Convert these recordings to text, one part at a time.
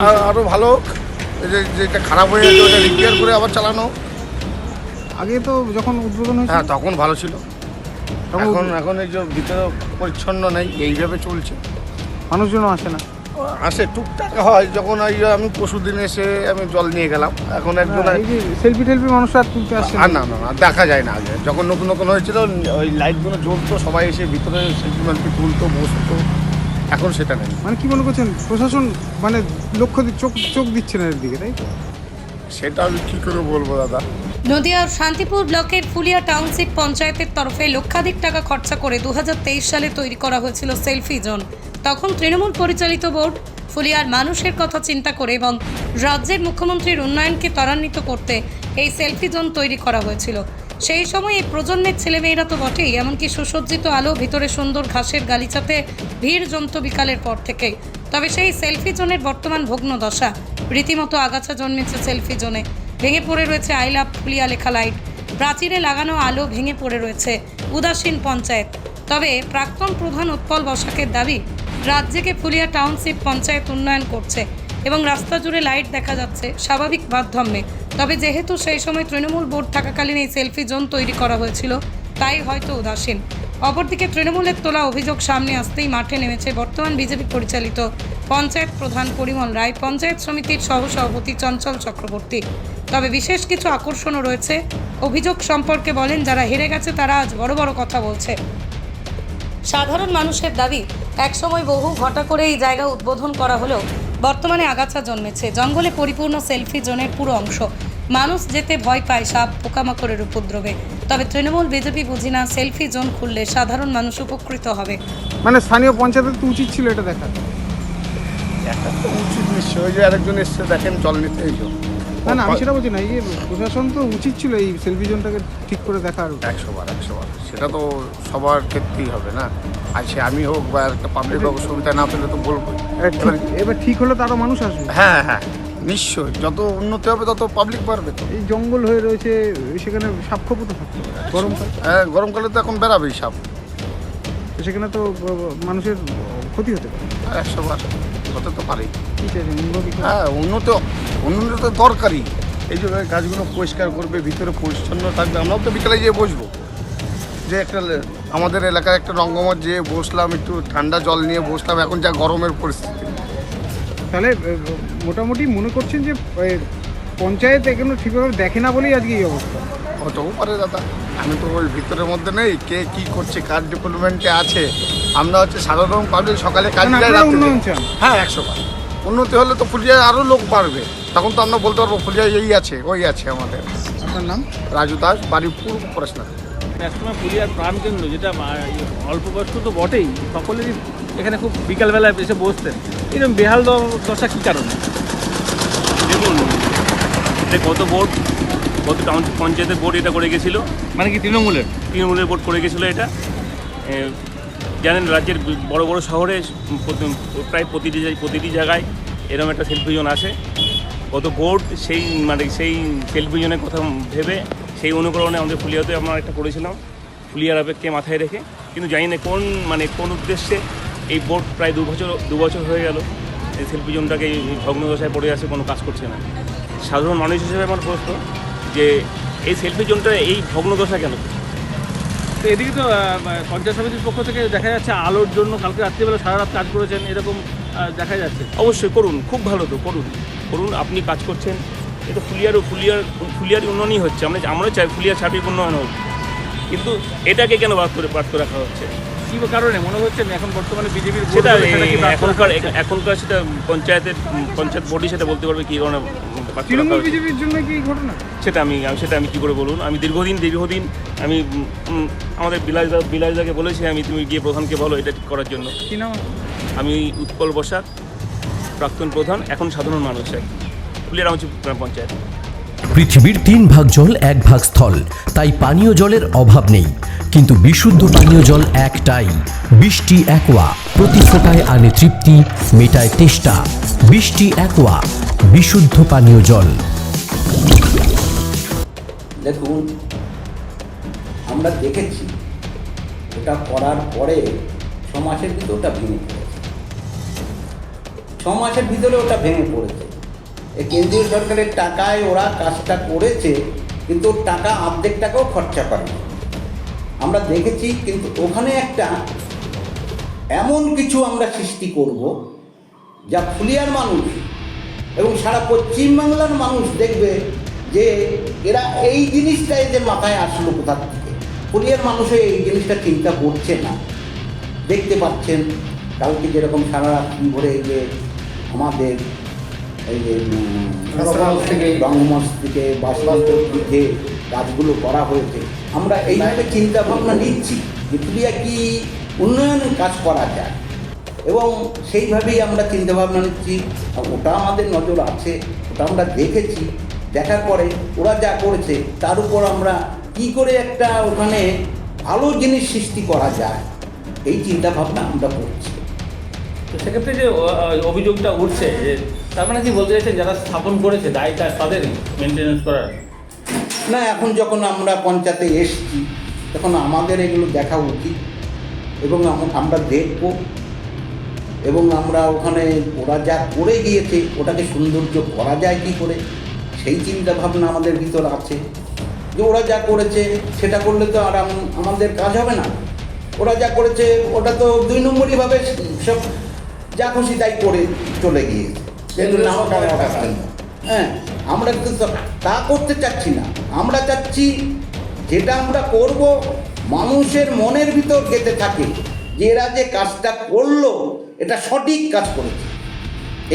আর- আরও ভালো যেটা খারাপ হয়ে গেছে ওটা রিপেয়ার করে আবার চালানো আগে তো যখন উদ্বোধন হয়েছে হ্যাঁ তখন ভালো ছিল। তখন এখন এখন এই যে ভিতরে পরিচ্ছন্ন নেই এইভাবে চলছে। মানুষজন আসে না। আসে। টুকটাক হয়। যখন ওই আমি পরশু দিন এসে আমি জল নিয়ে গেলাম। এখন একজন সেলফি টেলফি মানুষ আর তুলতে আসছে আর না না না দেখা যায় না আগে। যখন নতুন নতুন হয়েছিল ওই লাইটগুলো জ্বলতো সবাই এসে ভিতরে সেলফি মেলফি তুলতো বসতো। এখন সেটা নেই। মানে কি মনে করছেন প্রশাসন মানে লক্ষ্য চোখ চোখ দিচ্ছে না এর দিকে তাই সেটা আমি কী করে বলব দাদা? নদিয়ার শান্তিপুর ব্লকের ফুলিয়া টাউনশিপ পঞ্চায়েতের তরফে লক্ষাধিক টাকা খরচা করে দু হাজার তেইশ সালে তৈরি করা হয়েছিল সেলফি জোন। তখন তৃণমূল পরিচালিত বোর্ড ফুলিয়ার মানুষের কথা চিন্তা করে এবং রাজ্যের মুখ্যমন্ত্রীর উন্নয়নকে ত্বরান্বিত করতে এই সেলফি জোন তৈরি করা হয়েছিল। সেই সময় এই প্রজন্মের ছেলেমেয়েরা তো বটেই, এমনকি সুসজ্জিত আলো, ভিতরে সুন্দর ঘাসের গালিচাতে ভিড় জমত বিকালের পর থেকেই তবে সেই সেলফি জোনের বর্তমান ভগ্ন দশা, রীতিমতো আগাছা জন্মেছে সেলফি জোনে। ভেঙে পড়ে রয়েছে আই লাভ ফুলিয়া লেখা লাইট। প্রাচীরে লাগানো আলো ভেঙে পড়ে রয়েছে উদাসীন পঞ্চায়েত। তবে প্রাক্তন প্রধান উৎপল বসাকের দাবি, রাজ্যকে ফুলিয়া টাউনশিপ পঞ্চায়েত উন্নয়ন করছে। এবং রাস্তা জুড়ে লাইট দেখা যাচ্ছে, স্বাভাবিক মাধ্যমে। তবে যেহেতু সেই সময় তৃণমূল বোর্ড থাকাকালীন এই সেলফি জোন তৈরি করা হয়েছিল, তাই হয়তো উদাসীন। অপরদিকে তৃণমূলের তোলা অভিযোগ সামনে আসতেই মাঠে নেমেছে বর্তমান বিজেপি পরিচালিত পঞ্চায়েত প্রধান পরিমল রায়, পঞ্চায়েত সমিতির সহ সভাপতি চঞ্চল চক্রবর্তী। তবে বিশেষ কিছু আকর্ষণও রয়েছে। অভিযোগ সম্পর্কে বলেন, যারা হেরে গেছে তারা আজ বড় বড় কথা বলছে। সাধারণ মানুষের দাবি, একসময় বহু ঘটা করে এই জায়গা উদ্বোধন করা হলেও বর্তমানে আগাছা জন্মেছে। জঙ্গলে পরিপূর্ণ সেলফি জোনের পুরো অংশ। মানুষ যেতে ভয় পায় সাপ পোকামাকড়ের উপদ্রবে। তবে তৃণমূল বিজেপি বুঝি না সেলফি জোন খুললে সাধারণ মানুষ উপকৃত হবে। মানে স্থানীয় পঞ্চায়েতের তো উচিত ছিল এটা দেখা একটা তো উচিত নিশ্চয়। যে আরেকজন এসছে দেখেন জল নিতে এই না না আমি সেটা বলছি না এই প্রশাসন তো উচিত ছিল এই সেলফি জোনটাকে ঠিক করে দেখা আর একশো বার একশো বার। সেটা তো সবার ক্ষেত্রেই হবে না? সে আমি হোক বা একটা পাবলিক হোক সুবিধা না পেলে তো বলব। এবার ঠিক- এবার ঠিক হলে তো আরও মানুষ আসবে। হ্যাঁ হ্যাঁ নিশ্চয়ই। যত উন্নতি হবে তত পাবলিক বাড়বে তো। এই জঙ্গল হয়ে রয়েছে সেখানে সাপ খোপও তো থাকতে পারে। গরমকাল হ্যাঁ গরমকালে তো এখন বেড়াবেই সাপ। সেখানে তো মানুষের ক্ষতি হতে পারে। আর একশো বার হতে তো আছে করে- হ্যাঁ উন্নত উন্নত তো দরকারই। এই জন্য গাছগুলো পরিষ্কার করবে ভিতরে পরিচ্ছন্ন থাকবে। আমরাও তো বিকালে গিয়ে বসবো। যে একটা আমাদের এলাকার একটা রঙ্গমত যেয়ে বসলাম একটু ঠান্ডা জল নিয়ে বসলাম এখন যা গরমের পরিস্থিতি। তাহলে মোটামুটি মনে করছেন যে পঞ্চায়েত এগুলো ঠিকভাবে দেখে না বলেই আজকে এই অবস্থা? হতেও পারে দাদা। আমি তো ওই ভিতরের মধ্যে নেই কে কি করছে কার ডিপার্টমেন্টে আছে? আমরা হচ্ছে সাধারণ পাবলিক সকালে কাজ। হ্যাঁ একশো বার। উন্নতি হলে তো ফুলিয়ায় আরও লোক বাড়বে। তখন তো আমরা বলতে পারব ফুলিয়ায় এই আছে ওই আছে আমাদের। আপনার নাম? রাজু দাস বাড়ি পুরো পড়াশোনা একসময় পুরুলিয়ার প্রাণকেন্দ্র যেটা অল্প বয়স্ক তো বটেই সকলেরই এখানে খুব বিকালবেলায় এসে বসতেন। এরকম বেহাল দশা কী কারণে? দেখুন এটা কত বোর্ড কত টাউন পঞ্চায়েতের বোর্ড এটা করে গেছিল। মানে কি তৃণমূলের? তৃণমূলের বোর্ড করে গেছিল এটা। জানেন রাজ্যের বড় বড় শহরে প্রায় প্রতিটি প্রতিটি জায়গায় এরকম একটা সেলফি জোন আছে। কত বোর্ড সেই মানে সেই সেলফি জোনের কথা ভেবে সেই অনুকরণে আমাদের ফুলিয়াতে আমরা একটা করেছিলাম ফুলিয়ার আবেগকে মাথায় রেখে। কিন্তু জানি না কোন মানে কোন উদ্দেশ্যে এই বোর্ড প্রায় দু বছর দু বছর হয়ে গেল। এই সেলফি জোনটাকে এই ভগ্নদশায় পড়ে আছে কোনো কাজ করছে না। সাধারণ মানুষ হিসেবে আমার প্রশ্ন যে এই সেলফি জোনটা এই ভগ্নদশা কেন? তো এদিকে তো পঞ্চায়েত সমিতির পক্ষ থেকে দেখা যাচ্ছে আলোর জন্য কালকে রাত্রিবেলা সারা রাত কাজ করেছেন এরকম দেখা যাচ্ছে। অবশ্যই করুন খুব ভালো তো করুন। করুন আপনি কাজ করছেন এটা ফুলিয়ারও ফুলিয়ার ফুলিয়ার উন্নয়নই হচ্ছে। আমরা আমরাও চাই ফুলিয়ার ছাপিক উন্নয়ন হোক। কিন্তু এটাকে কেন বাদ করে বাদ করে রাখা হচ্ছে? কী কারণে? মনে হচ্ছে না এখন বর্তমানে বিজেপির সেটা এখনকার এখনকার সেটা পঞ্চায়েতের পঞ্চায়েত বোর্ডই সেটা বলতে পারবে কী কারণে বাদ করে রাখা তৃণমূল বিজেপির জন্য কি ঘটনা? সেটা আমি আমি- সেটা আমি কী করে বলুন? আমি দীর্ঘদিন দীর্ঘদিন আমি আমাদের বিলাসদা বিলাসদাকে বলেছি আমি তুমি গিয়ে প্রধানকে বলো এটা করার জন্য। আমি উৎপল বসাক প্রাক্তন প্রধান এখন সাধারণ মানুষ এক রামচি পঞ্চায়েত। পৃথিবীর তিন ভাগ জল এক ভাগ স্থল। তাই পানীয় জলের অভাব নেই। কিন্তু বিশুদ্ধ পানীয় জল একটাই। বৃষ্টি একোয়া। প্রতি ফোটায় আনে তৃপ্তি মেটায় তেষ্টা। বৃষ্টি একোয়া। বিশুদ্ধ পানীয় জল। দেখুন আমরা দেখেছি এটা করার পরে ছ মাসের ভিতরে ওটা ভেঙে পড়েছে। ছ মাসের ভিতরে ওটা ভেঙে পড়েছে। কেন্দ্রীয় সরকারের টাকায় ওরা কাজটা করেছে, কিন্তু টাকা অর্ধেক টাকাও খরচা করেনি। আমরা দেখেছি, কিন্তু ওখানে একটা এমন কিছু আমরা সৃষ্টি করব, যা ফুলিয়ার মানুষ এবং সারা পশ্চিমবাংলার মানুষ দেখবে যে এরা এই জিনিসটাই যে মাথায় আসলো কোথা থেকে। ফুলিয়ার মানুষে এই জিনিসটা চিন্তা করছে না। দেখতে পাচ্ছেন, কালকে যেরকম সারা রাত ভরে এই যে আমাদের এই রঙ্গমঞ্চ থেকে- রঙ্গমঞ্চ থেকে বাসবাস্তব যে কাজগুলো করা হয়েছে। আমরা এইভাবে চিন্তা ভাবনা নিচ্ছি যে পুরিয়া কি উন্নয়নের কাজ করা যায়। এবং সেইভাবেই আমরা চিন্তা ভাবনা নিচ্ছি ওটা আমাদের নজর আছে, ওটা আমরা দেখেছি। দেখার পরে ওরা যা করেছে, তার উপর আমরা কি করে একটা ওখানে ভালো জিনিস সৃষ্টি করা যায়, এই চিন্তা ভাবনা আমরা করছি। তো সেক্ষেত্রে যে অভিযোগটা উঠছে যে তার মানে কি বলতে চাইছেন, যারা স্থাপন করেছে দায়টা তাদেরই মেনটেন্যান্স করার? না, এখন যখন আমরা পঞ্চায়েতে এসছি, তখন আমাদের এগুলো দেখা উচিত। এবং আমরা দেখব। এবং আমরা ওখানে, ওরা যা করে গিয়েছে, ওটাকে সৌন্দর্য করা যায় কি করে, সেই চিন্তা ভাবনা আমাদের ভিতর আছে। যে ওরা যা করেছে, সেটা করলে তো আর আম- আমাদের কাজ হবে না। ওরা যা করেছে, ওটা তো দুই নম্বরইভাবে সব, যা খুশি তাই করে চলে গিয়েছে। কিন্তু নাম কারা রাখতেন না। হ্যাঁ আমরা কিন্তু তা- তা করতে চাচ্ছি না। আমরা চাচ্ছি যেটা আমরা করব মানুষের মনের ভিতর গেতে থাকে যে এরা যে কাজটা করল এটা সঠিক কাজ করেছে।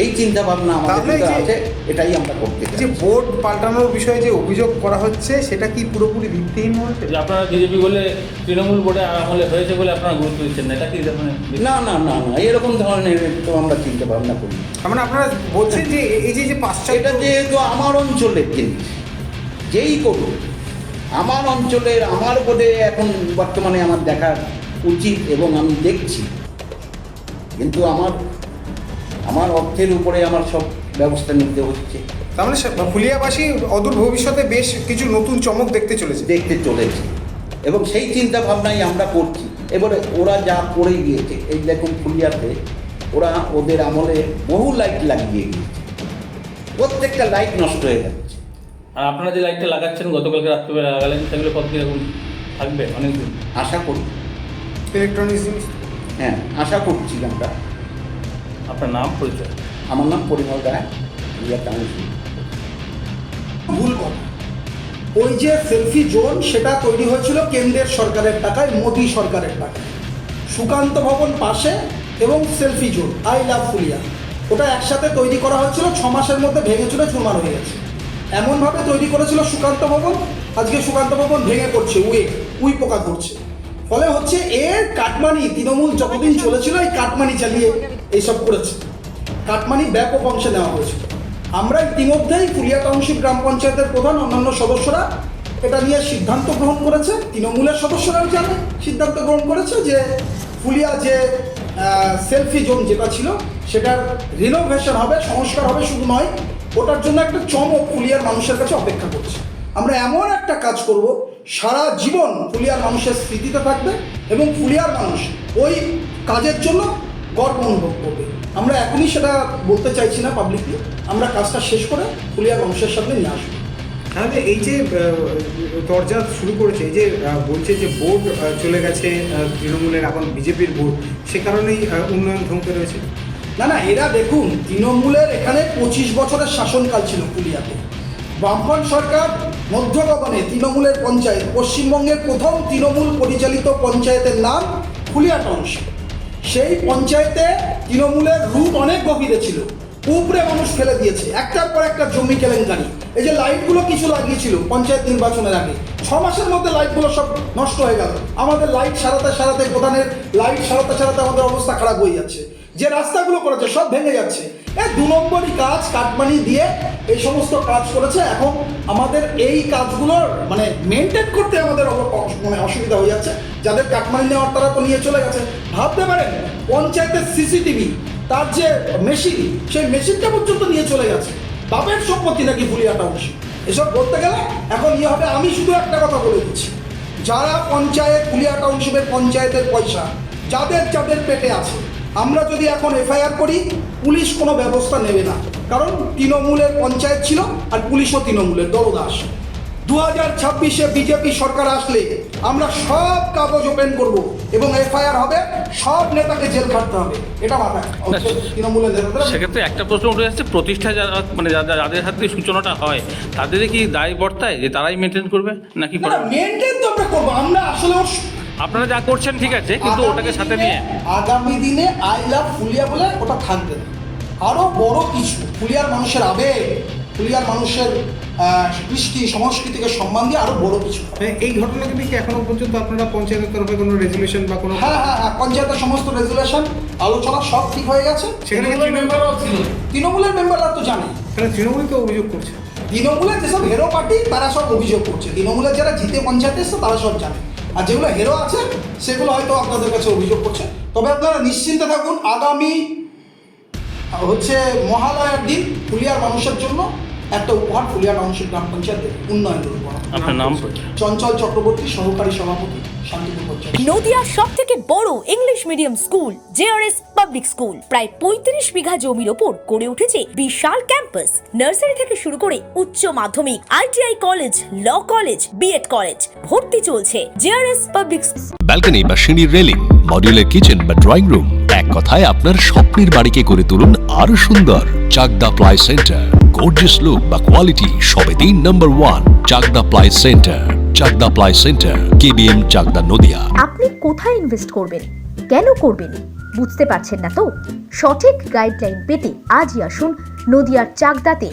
এই চিন্তা ভাবনা আমাদের আছে এটাই আমরা করতে যে ভোট পাল্টানোর বিষয়ে যে অভিযোগ করা হচ্ছে সেটা কি পুরোপুরি ভিত্তিহীন হচ্ছে? যে আপনারা বিজেপি বলে তৃণমূল বোর্ডে আমলে হয়েছে বলে আপনারা গুরুত্ব দিচ্ছেন না এটা কি মানে না না না না এরকম ধরনের তো আমরা চিন্তা ভাবনা করি মানে আপনারা বলছেন যে এই যে যে পাশ্চাত্য এটা যেহেতু আমার অঞ্চলের জিনিস যেই করুক আমার অঞ্চলের আমার বোর্ডে এখন বর্তমানে আমার দেখা উচিত এবং আমি দেখছি। কিন্তু আমার আমার অর্থের উপরে আমার সব ব্যবস্থা নিতে হচ্ছে। তাহলে মানে ফুলিয়াবাসী অদূর ভবিষ্যতে বেশ কিছু নতুন চমক দেখতে চলেছে। দেখতে চলেছে। এবং সেই চিন্তা ভাবনাই আমরা করছি। এবারে ওরা যা করে গিয়েছে এই দেখুন ফুলিয়াতে ওরা ওদের আমলে বহু লাইট লাগিয়ে গিয়েছে। প্রত্যেকটা লাইট নষ্ট হয়ে যাচ্ছে। আর আপনারা যে লাইটটা লাগাচ্ছেন গতকালকে রাত্রিবেলা লাগালেন সেগুলো কত কীরকম থাকবে? অনেকদিন। আশা করি ইলেকট্রনিক্স জিনিস। হ্যাঁ আশা করছি আমরা। আপনার নাম, পরিচয়? আমার নাম পরিমল ভুল কথা। ওই যে সেলফি জোন, সেটা তৈরি হয়েছিল কেন্দ্রের সরকারের টাকায়, মোদী সরকারের টাকায়। সুকান্ত ভবন পাশে এবং selfie zone, I love Phulia. ওটা একসাথে তৈরি করা হয়েছিল, ছ মাসের মধ্যে ভেঙে চুরে চুরমার হয়ে গেছে। এমনভাবে তৈরি করেছিল সুকান্ত ভবন, আজকে সুকান্ত ভবন ভেঙে পড়ছে, উয়ে, উই পোকা করছে ফলে হচ্ছে এর কাটমানি, তৃণমূল যতদিন চলেছিল, এই কাটমানি চালিয়ে এইসব করেছে। কাটমানি ব্যাপক অংশে নেওয়া হয়েছিল আমরা ইতিমধ্যেই ফুলিয়া টাউনশিপ গ্রাম পঞ্চায়েতের প্রধান অন্যান্য সদস্যরা এটা নিয়ে সিদ্ধান্ত গ্রহণ করেছে। তৃণমূলের সদস্যরাও জানে, সিদ্ধান্ত গ্রহণ করেছে যে ফুলিয়া যে সেলফি জোন যেটা ছিল, সেটার রিনোভেশন হবে, সংস্কার হবে শুধু নয়, ওটার জন্য একটা চমক ফুলিয়ার মানুষের কাছে অপেক্ষা করছে। আমরা এমন একটা কাজ করব, সারা জীবন ফুলিয়ার মানুষের স্মৃতিতে থাকবে এবং ফুলিয়ার মানুষ ওই কাজের জন্য গর্ব অনুভব করবে। আমরা এখনই সেটা বলতে চাইছি না পাবলিকলি আমরা কাজটা শেষ করে ফুলিয়ার বংশের সামনে নিয়ে আসব। তাহলে এই যে দরজা শুরু করেছে এই যে বলছে যে বোর্ড চলে গেছে তৃণমূলের এখন বিজেপির বোর্ড সে কারণেই উন্নয়ন থমকে রয়েছে? না না এরা দেখুন তৃণমূলের এখানে পঁচিশ বছরের শাসনকাল ছিল পুলিয়াতে বামফ্রন্ট সরকার মধ্যগগনে তৃণমূলের পঞ্চায়েত পশ্চিমবঙ্গের প্রথম তৃণমূল পরিচালিত পঞ্চায়েতের নাম ফুলিয়া টাউনশিপ। সেই পঞ্চায়েতে তৃণমূলের রূপ অনেক গভীরে ছিল। উপরে মানুষ ফেলে দিয়েছে। একটার পর একটা জমি কেলেঙ্কারি। এই যে লাইটগুলো কিছু লাগিয়েছিল পঞ্চায়েত নির্বাচনের আগে, ছ মাসের মধ্যে লাইটগুলো সব নষ্ট হয়ে গেল। আমাদের লাইট সারাতে সারাতে প্রধানের লাইট সারাতে সারাতে আমাদের অবস্থা খারাপ হয়ে যাচ্ছে। যে রাস্তাগুলো করেছে সব ভেঙে যাচ্ছে। এ দু নম্বরই কাজ কাটমানি দিয়ে এই সমস্ত কাজ করেছে। এখন আমাদের এই কাজগুলোর মানে মেনটেন করতে আমাদের মানে অসুবিধা হয়ে যাচ্ছে। যাদের কাটমানি নেওয়ার তারা তো নিয়ে চলে গেছে। ভাবতে পারেন, পঞ্চায়েতের সিসিটিভি, তার যে মেশিন, সেই মেশিনটা পর্যন্ত নিয়ে চলে গেছে। বাপের সম্পত্তি নাকি ফুলিয়া টাউনশিপ এসব বলতে গেলে এখন ইয়ে হবে, আমি শুধু একটা কথা বলে দিচ্ছি। যারা পঞ্চায়েত ফুলিয়া টাউনশিপের পঞ্চায়েতের পয়সা, যাদের যাদের পেটে আছে, আমরা যদি এখন এফআইআর করি, পুলিশ কোনো ব্যবস্থা নেবে না। কারণ তৃণমূলের পঞ্চায়েত ছিল আর পুলিশও তৃণমূলের দলদাস দু হাজার ছাব্বিশে বিজেপি সরকার আসলে আমরা সব কাগজ ওপেন করব এবং এফআইআর হবে সব নেতাকে জেল খাটতে হবে। এটা মাথায়। তৃণমূলের সেক্ষেত্রে একটা প্রশ্ন উঠে যাচ্ছে প্রতিষ্ঠা যারা মানে যাদের হাত থেকে সূচনাটা হয় তাদের কি দায় বর্তায় যে তারাই মেনটেন করবে নাকি মেনটেন তো আমরা করব আমরা আসলে আপনারা যা করছেন ঠিক আছে কিন্তু ওটাকে সাথে নিয়ে। আগামী দিনে আই লাভ ফুলিয়া বলে ওটা থাকবে। আরও বড় কিছু ফুলিয়ার মানুষের আবেগ। ফুলিয়ার মানুষের কৃষ্টি সংস্কৃতিকে সম্মান দিয়ে আরও বড় কিছু। মানে এই ঘটনাকে নিয়ে কি এখনও পর্যন্ত আপনারা পঞ্চায়েতের তরফে কোনো রেজলিউশন বা কোনো হ্যাঁ হ্যাঁ হ্যাঁ পঞ্চায়েতের সমস্ত রেজুলেশন আলোচনা সব ঠিক হয়ে গেছে। সেখানে তৃণমূলের মেম্বাররা তো জানে। তাহলে তৃণমূল তো অভিযোগ করছে। তৃণমূলের যেসব হেরো পার্টি তারা সব অভিযোগ করছে। তৃণমূলের যারা জিতে পঞ্চায়েত এসছে তারা সব জানে। আর যেগুলো হেরো আছে সেগুলো হয়তো আপনাদের কাছে অভিযোগ করছে। তবে আপনারা নিশ্চিন্তে থাকুন আগামী হচ্ছে মহালয়ার দিন পুলিয়ার মানুষের জন্য একটা উপহার ফুলিয়া টাউনশিপ গ্রাম পঞ্চায়েতের উন্নয়নের উপহার আপনার নাম? চঞ্চল চক্রবর্তী সহকারী সভাপতি শান্তিপুর পঞ্চায়েত নদিয়ার সব থেকে বড় English medium school JRS public school প্রায় পঁয়ত্রিশ বিঘা জমির ওপর গড়ে উঠেছে বিশাল ক্যাম্পাস নার্সারি থেকে শুরু করে উচ্চ মাধ্যমিক ITI college law college B Ed college ভর্তি চলছে জেআরএস পাবলিক ব্যালকনি বা সিঁড়ির রেলিং মডিউলার কিচেন বা ড্রয়িং রুম এক কথায় আপনার স্বপ্নের বাড়িকে করে তুলুন আরও সুন্দর Chakdah ply centre gorgeous look বা কোয়ালিটি সবে তিন নম্বর one Chakdah ply centre. Chakdah ply centre, KBM Chakdah Nadia. আপনি কোথায় ইনভেস্ট করবেন? কেন করবেন? বুঝতে পারছেন না তো? সঠিক গাইডলাইন পেতে আজই আসুন নদিয়ার চাকদাতে।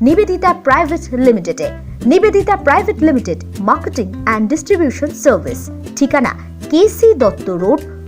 নিবেদিতা প্রাইভেট লিমিটেডে Nivedita private limited marketing and distribution service ঠিকানা K C Dutta road